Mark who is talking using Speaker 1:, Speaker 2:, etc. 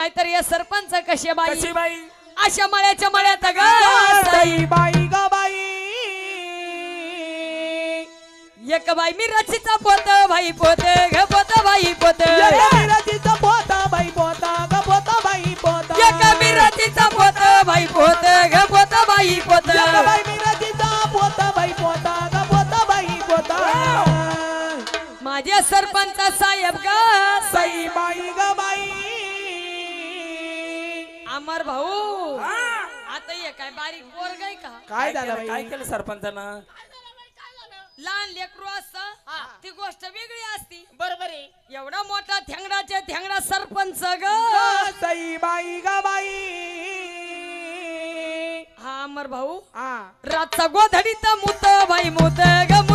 Speaker 1: नाहीतर या सरपंच कसे बाई?
Speaker 2: कशी बाई?
Speaker 1: अशा मळ्याच्या मळ्यात ग
Speaker 3: सई बाई ग बाई.
Speaker 1: एक बाई मी रचिता पोत भाई पोत घ पोत भाई पोत.
Speaker 3: मिरचीचा पोता बाई पोता ग पोता बाई पोता.
Speaker 1: एक मी रचिता पोत भाई पोत घ पोत भाई पोत.
Speaker 3: एक बाई मिरचीचा पोता बाई पोता ग पोता बाई पोता.
Speaker 1: माझे सरपंच अमर भाऊ.
Speaker 2: हा.
Speaker 1: आता ये काय बारीक पोर गाय का?
Speaker 3: काय झालं
Speaker 2: केलं- काय केलं सरपंचानं?
Speaker 1: लहान लेकरू असत ती गोष्ट वेगळी असती.
Speaker 4: बरोबर आहे.
Speaker 1: एवढा मोठा थेंगडाचे थेंगडा सरपंच ग.
Speaker 3: ग सई बाई ग बाई.
Speaker 1: हा अमर भाऊ.
Speaker 3: हा.
Speaker 1: रातचा गोधडीत मुत बाई मुत ग मुत बाई